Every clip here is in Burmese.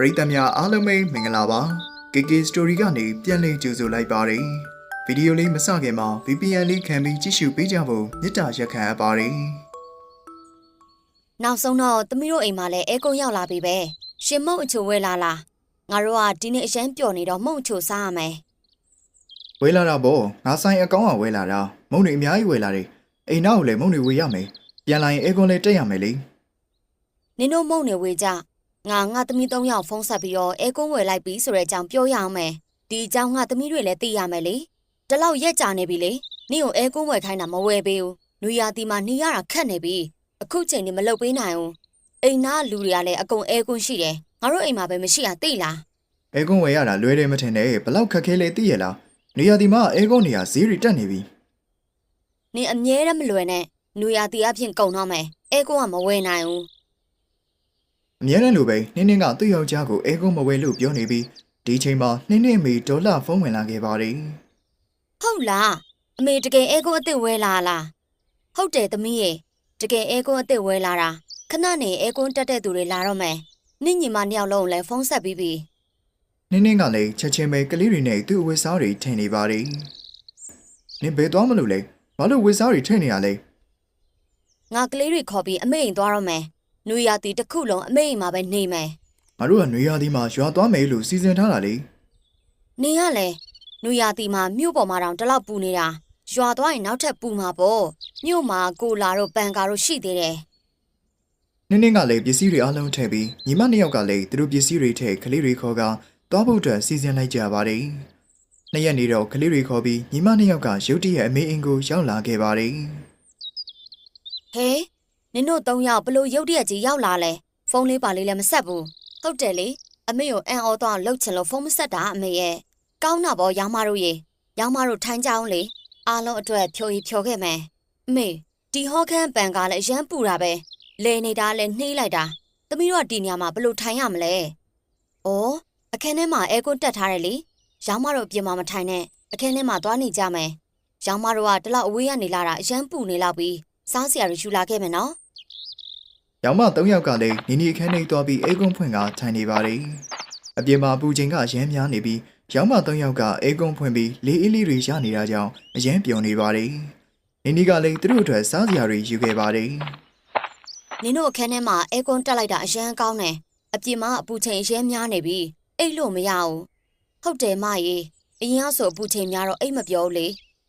ပရိသတ်များအားလုံးပဲမင်္ဂလာပါ KK Story ကနေပြန်လည်ကြိုဆိုလိုက်ပါတယ်ဗီဒီယိုလေးမစခင်မှာ VPN လေးခံပြီးကြည့်ရှုပေးကြဖို့မေတ္တာရက်ခံအပ်ပါတယ်နောက်ဆုံးတော့သမီးတို့အိမ်မှာလည်းအဲကုန်းရောက်လာပြီပဲရှင်မုတ်အချိုဝဲလာလားငါတို့ကဒီနေ့အရန်ပျော်နေတော့မုတ်အချိုစားရမယ်ဝဲလာတာပေါ့ငါဆိုင်အကောင့်ကဝဲလာတာမုံတွေအများကြီးဝဲလာတယ်အိမ်နောက်ကိုလည်းမုံတွေဝေရမယ်ပြန်လာရင်အေကွန်လေးတက်ရမယ်လေနင်တို့မုတ်နေဝေကြ ငါငါသမီး၃ယောက်ဖုန်းဆက်ပြီးတော့အဲကုန်းဝယ်လိုက်ပြီဆိုတဲ့အကြောင်းပြောရအောင်မယ်ဒီအကြောင်းငါသမီးတွေလည်းသိရမယ်လေဒီလောက်ရက်ကြာနေပြီလေနင့်ကိုအဲကုန်းဝယ်ခိုင်းတာမဝယ်ပေးဘူးနွေရာသီမှာနေရတာခက်နေပြီအခုချိန်နေမလုပ်ပေးနိုင်ဘူးအိမ်သားလူတွေကလည်းအကုန်အဲကုန်းရှိတယ်ငါတို့အိမ်မှာပဲမရှိတာသိလားအေကွန်ဝယ်ရတာလွယ်တယ်မထင်နဲ့ဘလောက်ခက်ခဲလဲသိရလားနေရာဒီမှာအေကွန်နေရာဈေးတွေတက်နေပြီနင်အမြဲတမ်းမလွယ်နဲ့နွေရာသီအဖြစ်ကုန်တော့မယ်အဲကုန်းကမဝယ်နိုင်ဘူး အများနဲ့လိုပဲနင်းနင်းကသူ့ယောက်ျားကိုအေကွန်မဝဲလို့ပြောနေပြီးဒီချိန်မှာနင်းနင်းအမေဒေါ်လာဖုန်းဝင်လာခဲ့ပါတယ်ဟုတ်လားအမေတကယ်အဲကုန်းအစ်စ်ဝဲလာလားဟုတ်တယ်သမီးရေတကယ်အဲကုန်းအစ်စ်ဝဲလာတာခဏနေအဲကုန်းတက်တဲ့သူတွေလာတော့မယ်နင့်ညီမနှစ်ယောက်လုံးကိုလည်းဖုန်းဆက်ပြီးပြီနင်းနင်းကလည်းချက်ချင်းပဲကလေးတွေနဲ့သူ့အဝတ်စားတွေထင်နေပါတယ်နင်းဘယ်သွားမလို့လဲဘာလို့ဝတ်စားတွေထင်နေရလဲငါကလေးတွေခေါ်ပြီးအမေအိမ်သွားတော့မယ် နွေရာသီတစ်ခုလုံးအမေအိမ်မှာပဲနေမယ်ငါတို့ကနွေရာသီမှာရွာသွားမယ်လို့စီစဉ်ထားတာလေနေရလေနွေရာသီမှာမြို့ပေါ်မှာတောင်တလောက်ပူနေတာရွာသွားရင်နောက်ထပ်ပူမှာပေါ့မြို့မှာကိုလာတို့ပန်ကာတို့ရှိသေးတယ်နင်းနင်းကလည်းပစ္စည်းတွေအလုံးထည့်ပြီးညီမနှစ်ယောက်ကလည်းသူတို့ပစ္စည်းတွေထည့်ကလေးတွေခေါ်ကသွားဖို့အတွက်စီစဉ်လိုက်ကြပါတယ်နှစ်ရက်နေတော့ကလေးတွေခေါ်ပြီးညီမနှစ်ယောက်ကရုတ်တရက်အမေအင်ကိုရောက်လာခဲ့ပါတယ်ဟဲ နင်တို့သုံးယောက်ဘလို့ရုတ်တရက်ကြီးရောက်လာလဲဖုန်းလေးပါလေးလည်းမဆက်ဘူးဟုတ်တယ်လေအမေကိုအန်အော်တော့လှုပ်ချင်လို့ဖုန်းမဆက်တာအမေရဲ့ကောင်းတာပေါ့ရောင်မတို့ရေရောင်မတို့ထိုင်းကြအောင်လေအားလုံးအတွက်ဖြိုရီဖြိုခဲ့မယ်အမေဒီဟောခန်းပန်ကလည်းအရန်ပူတာပဲလေနေတာလည်းနှေးလိုက်တာသမီးတို့ကဒီညမှာဘလို့ထိုင်ရမလဲဩအခန်းထဲမှာအဲကွန်းတက်ထားတယ်လေရောင်မတို့အပြင်မှာမထိုင်နဲ့အခန်းထဲမှာသွားနေကြမယ်ရောင်မတို့ကတလောက်အဝေးကနေလာတာအရန်ပူနေလောက်ပြီး စားစရာတွေယူလာခဲ့မယ်နော်ရောင်မ၃ယောက်ကလည်းနီနီအခန်းထဲသွားပြီးအေကွန်ဖွင့်ကထိုင်နေပါတယ်အပြင်မှာပူချိန်ကရမ်းများနေပြီးရောင်မ၃ယောက်ကအေကွန်ဖွင့်ပြီးလေးအေးလေးတွေရနေတာကြောင့်အရမ်းပျော်နေပါတယ်နီနီကလည်းသူတို့အတွက်စားစရာတွေယူခဲ့ပါတယ်နင်တို့အခန်းထဲမှာအဲကွန်းတက်လိုက်တာအရန်ကောင်းတယ်အပြင်မှာအပူချိန်အရန်များနေပြီအိတ်လို့မရဘူးဟုတ်တယ်မရေအရင်ကဆိုအပူချိန်များတော့အိတ်မပြောဘူးလေ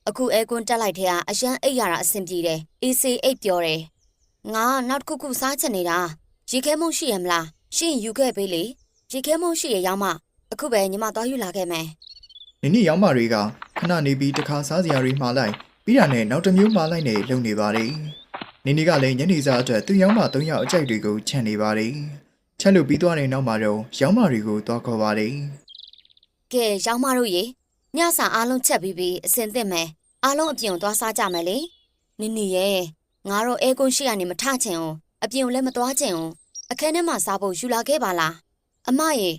အခုအဲကွန်းတက်လိုက်တဲ့ကအရန်အိတ်ရတာအဆင်ပြေတယ်အေးစေးအိတ်ပြောတယ်ငါကနောက်တစ်ခုခုစားချင်နေတာရေခဲမုံရှိရမလားရှင့်ယူခဲ့ပေးလေရေခဲမုံရှိရရောက်မှအခုပဲညီမသွားယူလာခဲ့မယ်။နင်နီရောင်းမတွေကခဏနေပြီးတစ်ခါစားစရာတွေမှားလိုက်ပြီးတာနဲ့နောက်တစ်မျိုးမှားလိုက်နေလုံနေပါတယ်။နင်နီကလည်းညနေစာအတွက်သူ့ရောင်းမ၃ယောက်အကြိုက်တွေကိုခြံနေပါတယ်။ချက်လို့ပြီးသွားတဲ့နောက်မှာတော့ရောင်းမတွေကိုသွားခေါ်ပါတယ်ကဲရောက်မတို့ရေညစာအားလုံးချက်ပြီးပြီးအစင်သင့်မယ် အားလုံးအပြင်ကိုသွားစားကြမယ်လေနင်နီရဲ့ငါတို့အဲကွန်းရှိရနေမထချင်အောင်အပြင်ကိုလည်းမသွားချင်အောင်အခန်းထဲမှာစားဖို့ယူလာခဲ့ပါလားအမရေ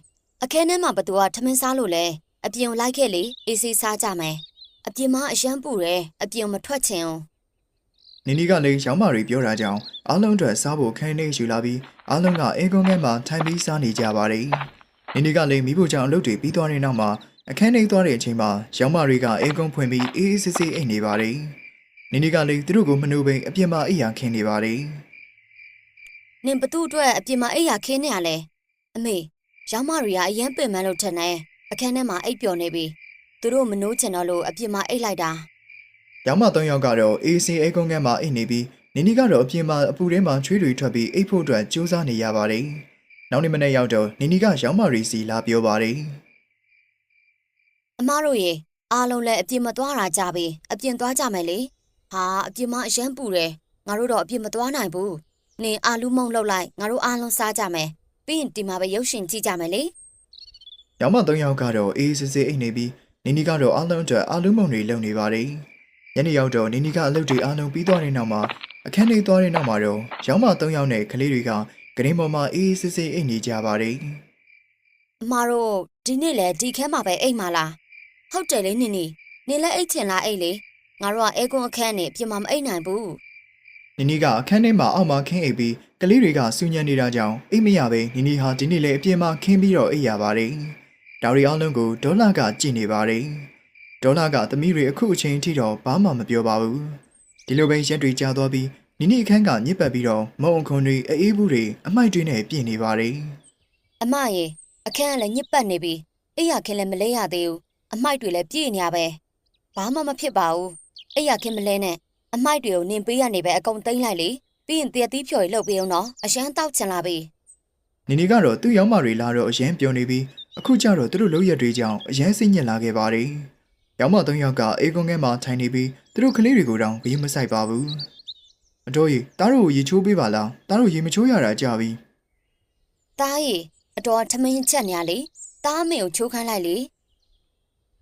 အခန်းထဲမှာဘသူကထမင်းစားလို့လဲအပြင်ကိုလိုက်ခဲ့လေအေးဆေးစားကြမယ်အပြင်မှာအရန်ပူတယ်အပြင်ကိုမထွက်ချင်အောင်။နင်နီကလည်းရောင်းမတွေပြောတာကြောင့်အားလုံးအတွက်စားဖို့ခန်းထဲယူလာပြီးအားလုံးကအေကွန်ကဲမှာထိုင်ပြီးစားနေကြပါတယ်။နင်နီကလည်းမိဖို့ကြောင့်အလုပ်တွေပြီးသွားတဲ့နောက်မှာ အခန်းထဲသွားတဲ့အချိန်မှာရောင်းမတွေကအေကွန်ဖွင့်ပြီးအေးအေးဆေးဆေးအိတ်နေပါတယ်။နင်နီကလည်းသူတို့ကိုမနှုတ်ဘဲအပြင်မှာအိပ်ရာခင်းနေပါတယ်။နင်ဘသူ့အတွက်အပြင်မှာအိပ်ရာခင်းနေရလဲအမေရောက်မတွေကအရန်ပင်ပန်းလို့ထင်တယ်အခန်းထဲမှာအိပ်ပျော်နေပြီသူတို့မနိုးချင်တော့လို့အပြင်မှာအိပ်လိုက်တာ။ရောင်မ၃ယောက်ကတော့ AC အိတ်ကုန်းကဲမှာအိတ်နေပြီးနီနီကတော့အပြင်မှာအပူထဲမှာချွေးတွေထွက်ပြီးအိတ်ဖို့အတွက်ကြိုးစားနေရပါတယ်။နောက်နေ့မနေ့ရောက်တော့နီနီကရောင်မရီစီလာပြောပါတယ် အမားတို့ရေအားလုံးလည်းအပြင်မသွားတာကြပြီအပြင်သွားကြမယ်လေဟာအပြင်မှာအရန်ပူတယ်ငါတို့တော့အပြင်မသွားနိုင်ဘူးနင်အာလူးမုံလောက်လိုက်ငါတို့အားလုံးစားကြမယ်ပြီးရင်ဒီမှာပဲရုပ်ရှင်ကြည့်ကြမယ်လေ။ရောင်မ၃ယောက်ကတော့အေးစစ်စစ်အိတ်နေပြီးနီနီကတော့အားလုံးအတွက်အာလူးမုံတွေလုပ်နေပါတယ်။ညနေရောက်တော့နီနီကအလုပ်တွေအားလုံးပြီးသွားတဲ့နောက်မှာအခန်းထဲသွားတဲ့နောက်မှာတော့ရောင်မ၃ယောက်နဲ့ကလေးတွေကဂရင်းပေါ်မှာအေးစစ်စစ်အိတ်နေကြပါတယ်။အမားတို့ဒီနေ့လည်းဒီခဲမှာပဲအိမ်မှာလား ဟုတ်တယ်လေနင်နီနင်လည်းအိတ်ချင်လားအိတ်လေငါတို့ကအဲကွန်အခန်းနဲ့အပြင်မှာမအိတ်နိုင်ဘူးနီနီကအခန်းထဲမှာအောက်မှာခင်းအိပ်ပြီးကလေးတွေကစူညံနေတာကြောင့်အိတ်မရပဲနီနီဟာဒီနေ့လည်းအပြင်မှာခင်းပြီးတော့အိပ်ရပါတယ်။ဒါရီအောင်လုံးကိုဒေါ်လာကကြည့်နေပါတယ်။ဒေါ်လာကသမီးတွေအခုအချိန်အထိတော့ဘာမှမပြောပါဘူး။ဒီလိုပဲရက်တွေကြာသွားပြီးနီနီအခန်းကညစ်ပတ်ပြီးတော့မုံခွန်တွေအေးဘူးတွေအမိုက်တွေနဲ့ပြင်နေပါတယ်။အမရေအခန်းကလည်းညစ်ပတ်နေပြီအိယာခင်းလည်းမလဲရသေးဘူး အမိုက်တွေလည်းပြည့်နေရပဲဘာမှမဖြစ်ပါဘူးအိယာခင်းမလဲနဲ့အမိုက်တွေကိုနင်ပေးရနေပဲအကုန်သိမ့်လိုက်လေပြီးရင်တရက်သီးဖြော်ရီလုပ်ပေးအောင်နော်အရှမ်းတောက်ချင်လာပြီနီနီကတော့သူ့ရောက်မတွေလာတော့အရင်ပြောနေပြီးအခုကျတော့သူတို့လုံးရက်တွေကြောင့်အရင်စိတ်ညစ်လာခဲ့ပါတယ်။ရောက်မသုံးယောက်ကအေကွန်ကဲမှာထိုင်နေပြီးသူတို့ကလေးတွေကိုတောင်ဘီမဆိုင်ပါဘူး။အတော်ကြီးတားတို့ကိုရေချိုးပေးပါလား။တားတို့ရေမချိုးရတာကြာပြီတားရေအတော်ထမင်းချက်နေရလေတားမေကိုချိုးခိုင်းလိုက်လေ။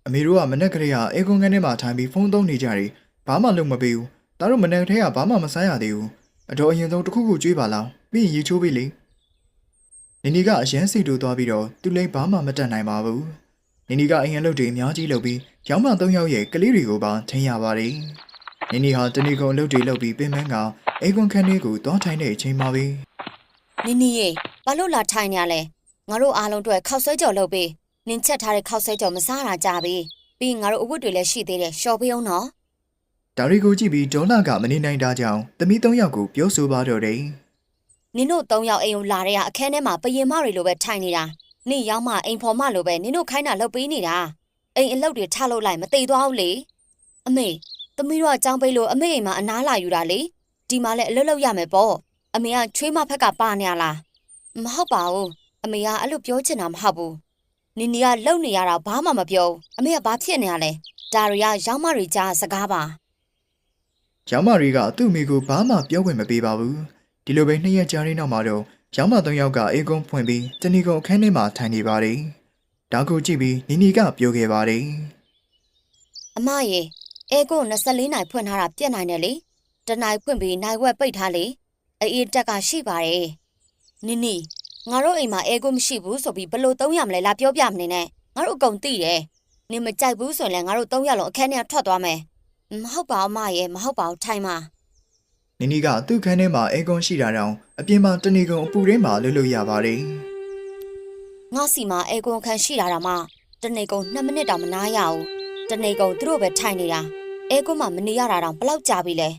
အမေတို့ကမနေ့ကလေးကအေကွန်ကဲထဲမှာထိုင်ပြီးဖုန်းသုံးနေကြတယ်။ဘာမှလုပ်မပေးဘူး။တားတို့မနေ့ကတည်းကဘာမှမဆိုင်ရသေးဘူး။အတော်အရင်ဆုံးတစ်ခုခုကြွေးပါလား။ပြီးရင်ရေချိုးပေးလေ။နီနီကအရင်စိတ်တူသွားပြီးတော့သူလည်းဘာမှမတတ်နိုင်ပါဘူး။နီနီကအရင်လုပ်တွေအများကြီးလုပ်ပြီးရောင်းမသုံးယောက်ရဲ့ကလေးတွေကိုပါထင်ရပါတယ်။နီနီဟာတဏီကုံအလုပ်တွေလုပ်ပြီးပင်ပန်းကအေကွန်ခန်းလေးကိုသွားထိုင်တဲ့အချိန်မှာပဲနင်းနီရေဘာလို့လာထိုင်နေရလဲငါတို့အားလုံးအတွက်ခောက်ဆွဲကြော်လုပ်ပေး နင်ချက်ထားတဲ့ခောက်ဆွဲကြော်မစားတာကြပြီပြီးရင်ငါတို့အဝတ်တွေလည်းရှိသေးတယ်ရှော်ပေးအောင်နော်ဒါရီကိုကြည့်ပြီးဒေါ်လာကမနေနိုင်တာကြောင့်သမီးသုံးယောက်ကိုပြောဆိုပါတော့တယ်နင်တို့၃ယောက်အိမ်ကိုလာတဲ့ကအခန်းထဲမှာပရင်မတွေလိုပဲထိုင်နေတာနင့်ရောက်မှအိမ်ဖော်မလိုပဲနင်တို့ခိုင်းတာလုပ်ပေးနေတာအိမ်အလုပ်တွေထလုပ်လိုက်မသိသွားဘူးလေအမေသမီးတို့ကကြောင်းပိတ်လို့အမေအိမ်မှာအနားလာယူတာလေဒီမှာလည်းအလုပ်လုပ်ရမယ်ပေါ့အမေကချွေးမဖက်ကပါနေရလားမဟုတ်ပါဘူးအမေကအဲ့လိုပြောချင်တာမဟုတ်ဘူး နင်နီကလုံနေရတာဘာမှမပြောဘူးအမေကဘာဖြစ်နေရလဲဒါတွေကရောက်မတွေကြားစကားပါ။ရောင်းမတွေကသူ့မိကိုဘာမှပြောခွင့်မပေးပါဘူး။ဒီလိုပဲနှစ်ရက်ကြာတဲ့နောက်မှာတော့ရောင်းမသုံးယောက်ကအေကွန်ဖွင့်ပြီးတဏီကုံအခန်းထဲမှာထိုင်နေပါတယ်။ဒါကိုကြည့်ပြီးနီနီကပြောခဲ့ပါတယ်။အမရေအဲကို24နိုင်ဖွင့်ထားတာပြက်နိုင်တယ်လေတနိုင်ဖွင့်ပြီးနိုင်ဝက်ပိတ်ထားလေအေးတက်ကရှိပါတယ်နင်နီ ငါတို့အိမ်မှာအဲကိုမရှိဘူးဆိုပြီးဘလို့300မလဲလာပြောပြမနေနဲ့ငါတို့အကုန်သိတယ်နင်မကြိုက်ဘူးဆိုရင်လည်းငါတို့300လုံးအခန်းထဲကထွက်သွားမယ်မဟုတ်ပါဘူးအမရေမဟုတ်ပါဘူးထိုင်ပါနီနီကသူ့ခန်းထဲမှာအေကွန်ရှိတာတောင်အပြင်မှာတဏီကုံအပူထဲမှာလွတ်လို့ရပါတယ်ငါစီမှာအဲကိုအခန်းရှိတာတော့မှတနေကုန်2မိနစ်တောင်မနားရဘူးတနေကုန်သူတို့ပဲထိုင်နေတာအဲကိုမှမနေရတာတောင်ဘလောက်ကြာပြီလဲ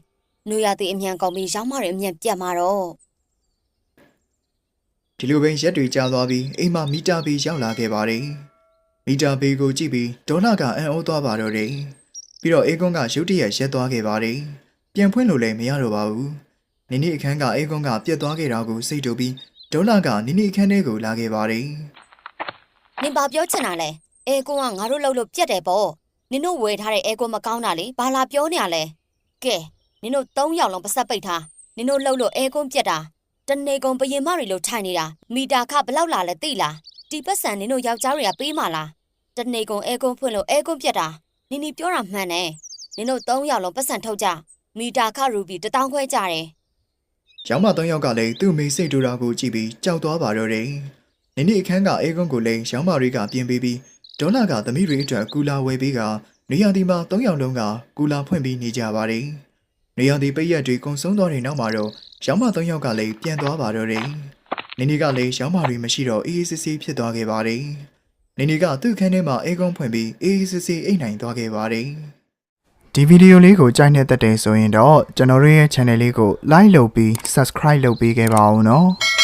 နွေရသည်အမြန်ကုန်ပြီးရောင်းမတွေအမြန်ပြတ်มาတော့။ ဒီလိုပဲရက်တွေကြာသွားပြီးအိမ်မှာမီတာဘေးရောက်လာခဲ့ပါတယ်။မီတာဘေးကိုကြည့်ပြီးဒေါ်လာကအံ့ဩသွားပါတော့တယ်။ပြီးတော့အေကွန်ကရုတ်တရက်ရက်သွားခဲ့ပါတယ်။ပြန်ဖွင့်လို့လည်းမရတော့ပါဘူး။နီနီအခန်းကအေကွန်ကပြတ်သွားခဲ့တာကိုစိတ်တူပြီးဒေါ်လာကနီနီအခန်းထဲကိုလာခဲ့ပါတယ်။နင်ဘာပြောချင်တာလဲအဲကွန်ကငါတို့လှုပ်လို့ပြက်တယ်ပေါ့နင်တို့ဝယ်ထားတဲ့အဲကွန်မကောင်းတာလေဘာလာပြောနေရလဲကဲနင်တို့၃ယောက်လုံးပတ်ဆက်ပိတ်ထားနင်တို့လှုပ်လို့အဲကွန်ပြက်တာ တနေကုန်ပရင်မတွေလို့ထိုင်နေတာမီတာခဘလောက်လာလဲသိလားဒီပတ်စံနင်တို့ယောက်ျားတွေကပေးမလားတနေကုန်အဲကွန်ဖွင့်လို့အဲကွန်ပြက်တာနင်နီပြောတာမှန်တယ်နင်တို့၃ယောက်လုံးပတ်စံထုတ်ကြမီတာခရူဘီတစ်တောင်းခွဲကြတယ်ရောင်းမသုံးယောက်ကလည်းသူ့မိစိတ်တူတာကိုကြည့်ပြီးကြောက်သွားပါတော့တယ်။နိနိအခန်းကအေကွန်ကိုလည်းရောင်းမတွေကပြင်ပေးပြီးဒေါ်လာကသမီးတွေအတွက်ကူလာဝယ်ပေးကနေရာဒီမှာသုံးယောက်လုံးကကူလာဖွင့်ပြီးနေကြပါတယ်။ နေရာဒီပိတ်ရက်တွေကုံဆုံးသွားတဲ့နောက်မှာတော့ရောင်းမသုံးယောက်ကလည်းပြန်သွားပါတော့တယ်။နိနိကလည်းရောင်းမတွေမရှိတော့အေးအေးဆေးဆေးဖြစ်သွားခဲ့ပါတယ်။နိနိကသူ့ခန်းထဲမှာအေကွန်ဖွင့်ပြီးအေးအေးဆေးဆေးအိတ်နိုင်သွားခဲ့ပါတယ်။ဒီဗီဒီယိုလေးကိုကြိုက်နေတဲ့တဲ့ဆိုရင်တော့ကျွန်တော်တို့ရဲ့ channel လေးကို like လုပ်ပြီး subscribe လုပ်ပေးခဲ့ပါဦးနော်။